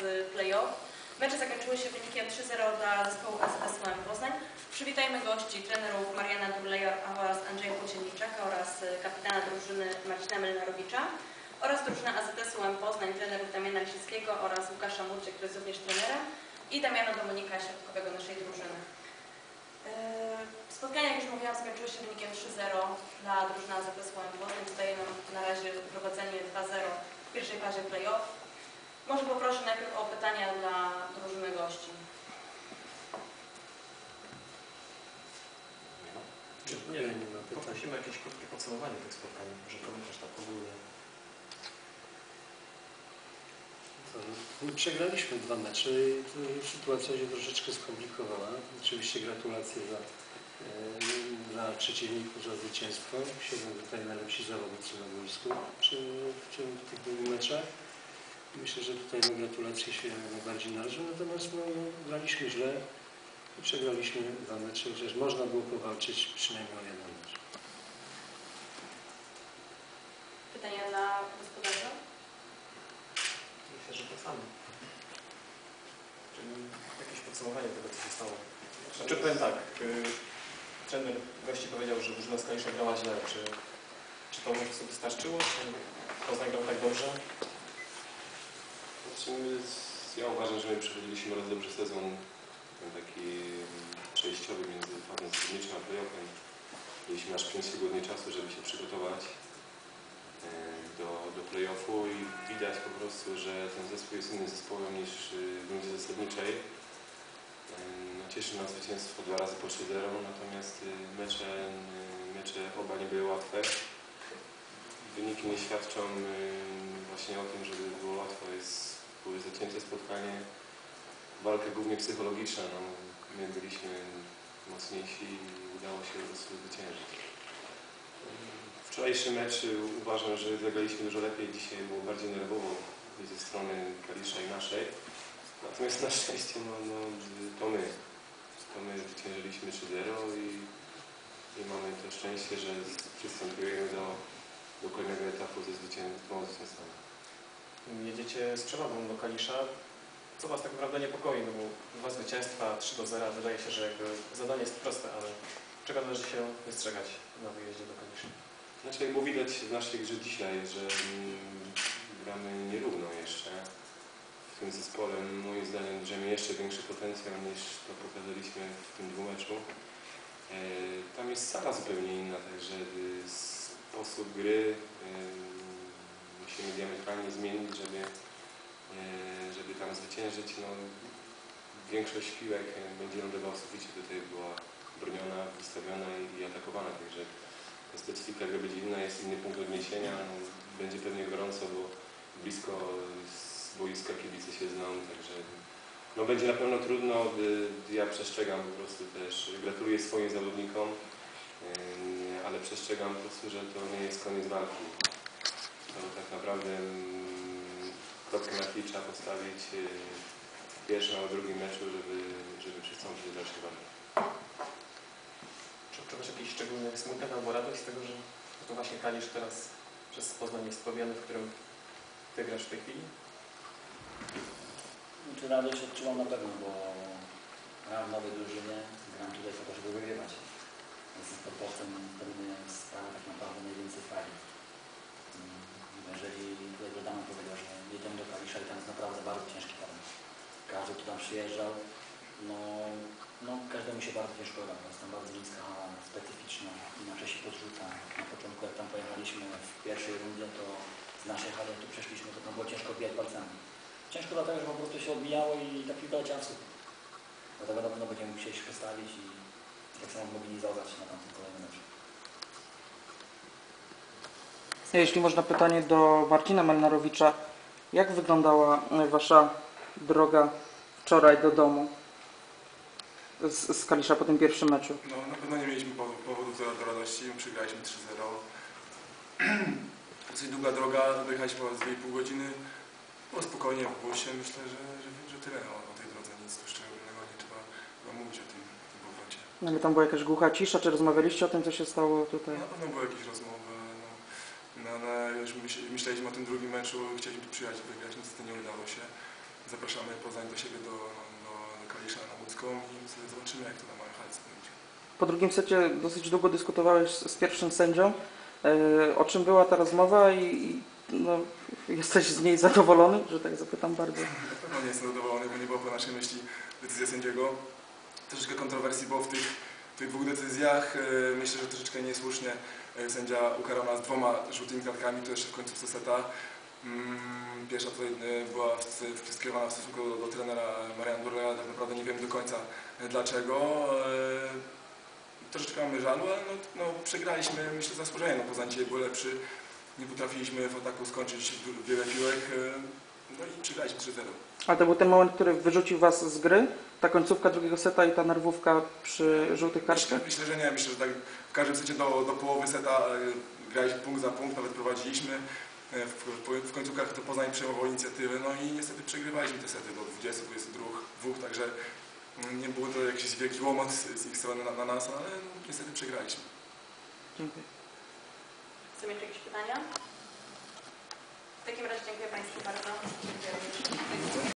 z play-off. Mecze zakończyły się wynikiem 3-0 dla zespołu UM Poznań. Przywitajmy gości, trenerów Mariana Durleja oraz Andrzeja Płocienniczaka oraz y, kapitana drużyny Marcina Melnarowicza oraz drużyna AZS UM Poznań, trenerów Damiana Lisickiego oraz Łukasza Murczy, który jest również trenerem i Damiana Dominika, środkowego naszej drużyny. Yy, Spotkania, jak już mówiłam, skończyły się wynikiem 3-0 dla drużyny AZS UM Poznań. Zostaje nam na razie prowadzenie 2-0 w pierwszej fazie play-off. Może poproszę najpierw o pytania dla drużyny gości. Nie, nie ma pytań. Poprosimy jakieś krótkie podsumowanie tych spotkań, może komentarz tak ogólnie. To, no, Przegraliśmy dwa mecze i sytuacja się troszeczkę skomplikowała. Oczywiście gratulacje za, e, dla przeciwników za zwycięstwo. Siedzą tutaj najlepsi zawodnicy na boisku przy, przy tych dwóch meczach. Myślę, że tutaj no, gratulacje się najbardziej należą, natomiast no, graliśmy źle i przegraliśmy dwa mecze, chociaż można było powalczyć przynajmniej o jeden mecz. Pytania dla gospodarza? Myślę, że to samo. Czyli jakieś podsumowanie tego, co się stało. Znaczy powiem tak, y, trener gości powiedział, że drużyna z Kalisza grała źle. Czy, czy to po prostu wystarczyło? Czy Poznań grał tak dobrze? My- ja uważam, że my przechodziliśmy bardzo dobrze sezon, taki przejściowy między fazą zasadniczą a playoffem. Mieliśmy aż 5 tygodni czasu, żeby się przygotować e, do, do playoffu i widać po prostu, że ten zespół jest innym zespołem niż y, w rundzie zasadniczej. E, No, cieszy nas zwycięstwo dwa razy po 3-0, natomiast y, mecze, y, mecze oba nie były łatwe. Wyniki nie świadczą właśnie o tym, żeby było łatwo. Jest, były zacięte spotkanie, walka głównie psychologiczna. No, my byliśmy mocniejsi i udało się zwyciężyć. Wczorajszy mecz uważam, że zagraliśmy dużo lepiej. Dzisiaj było bardziej nerwowo ze strony Kalisza i naszej. Natomiast na szczęście no, no, to my. To my zwyciężyliśmy 3-0 i, i mamy to szczęście, że przystępujemy do, do kolejnego etapu ze zwycięstwami. Jedziecie z przewagą do Kalisza. Co Was tak naprawdę niepokoi? No bo dwa zwycięstwa, 3 do 0. Wydaje się, że zadanie jest proste, ale czego należy się wystrzegać na wyjeździe do Kalisza? Znaczy, jak było widać w naszej grze dzisiaj, że mm, gramy nierówno jeszcze. W tym zespole moim zdaniem drzemie jeszcze większy potencjał niż to pokazaliśmy w tym dwumeczu. E, Tam jest sala zupełnie inna, także y, sposób gry y, musimy diametralnie zmienić, żeby, e, żeby tam zwyciężyć. No, większość piłek e, będzie lądowała w suficie, tutaj była broniona, wystawiona i, i atakowana, także ta specyfika gry będzie inna, jest inny punkt odniesienia, no, będzie pewnie gorąco, bo blisko z boiska kibice się znają, także no, będzie na pewno trudno. Ja przestrzegam po prostu też, gratuluję swoim zawodnikom, y, ale przestrzegam po prostu, że to nie jest koniec walki. To tak naprawdę mm, kropkę na i trzeba postawić y, w pierwszym albo drugim meczu, żeby, żeby przystąpić do dalszej walki. Czy odczuwasz jakiś szczególny smutek albo radość z tego, że to właśnie Kalisz teraz przez Poznań jest w którym Ty grasz w tej chwili? Czy radość odczuwam na pewno, bo gram w nowej drużynie, gram tutaj po to, żeby wygrywać. Z sportowcem pewnie sprawia tak naprawdę najwięcej frajdy. Mm, Jeżeli tutaj Brodana powiedział, że i tam jest naprawdę bardzo ciężki teren. Każdy, kto tam przyjeżdżał, no, no każdemu się bardzo ciężko gra. Jest tam bardzo niska specyficzna, inaczej się podrzuca. Na początku jak tam pojechaliśmy w pierwszej rundzie, to z naszej hali tu przeszliśmy, to tam było ciężko bijać palcami. Ciężko dlatego, że po prostu się odbijało i ta piłka leciała w słup. Dlatego na pewno będziemy musieli się postawić i tak samo mobilizować na tamten kolejny mecz. Jeśli można pytanie do Marcina Melnarowicza. Jak wyglądała e, Wasza droga wczoraj do domu z, z Kalisza po tym pierwszym meczu? No, na pewno nie mieliśmy powo- powodów do, do radości. Przegraliśmy 3-0. Dosyć długa droga, dojechaliśmy ponad 2,5 godziny. No spokojnie w busie. Myślę, że, że, że tyle o, o tej drodze. Nic tu szczególnego nie trzeba chyba mówić o tym, o tym powrocie. No, Ale tam była jakaś głucha cisza, czy rozmawialiście o tym, co się stało tutaj? Na pewno były jakieś rozmowy. No, no, no, już myśl, myśleliśmy o tym drugim meczu, chcieliśmy tu przyjechać wygrać, niestety nie udało się. zapraszamy Poznań do siebie, do, do, Kalisza na Łódzką i zobaczymy, jak to na małej halce będzie. Po drugim secie dosyć długo dyskutowałeś z, z pierwszym sędzią. E, O czym była ta rozmowa i, i no, jesteś z niej zadowolony, że tak zapytam bardzo. Na pewno nie jestem zadowolony, bo nie była po naszej myśli decyzja sędziego. Troszeczkę kontrowersji było w tych, w tych dwóch decyzjach. E, Myślę, że troszeczkę niesłusznie sędzia ukarał nas dwoma żółtymi kartkami, to jeszcze w końcówce seta. Mm, Pierwsza tutaj e, była skierowana w stosunku do, do trenera Mariana Durleja, tak naprawdę nie wiem do końca e, dlaczego. E, Troszeczkę mamy żalu, ale no, no, przegraliśmy, myślę, zasłużenie. No, Poznań dzisiaj był lepszy, nie potrafiliśmy w ataku skończyć wiele piłek, e, no i przegraliśmy 3-0. Ale to był ten moment, który wyrzucił Was z gry? Ta końcówka drugiego seta i ta nerwówka przy żółtych kartkach? Myślę, myślę, że nie. Myślę, że tak w każdym secie do, do połowy seta e, graliśmy punkt za punkt, nawet prowadziliśmy. E, W, w, w końcówkach to Poznań przejmował inicjatywę, no i niestety przegrywaliśmy te sety do 20, 22, dwóch, także mm, nie był to jakiś wielki łomot z, z ich strony na, na nas, ale no, niestety przegraliśmy. Dziękuję. Chcemy jeszcze jakieś pytania? W takim razie dziękuję Państwu bardzo.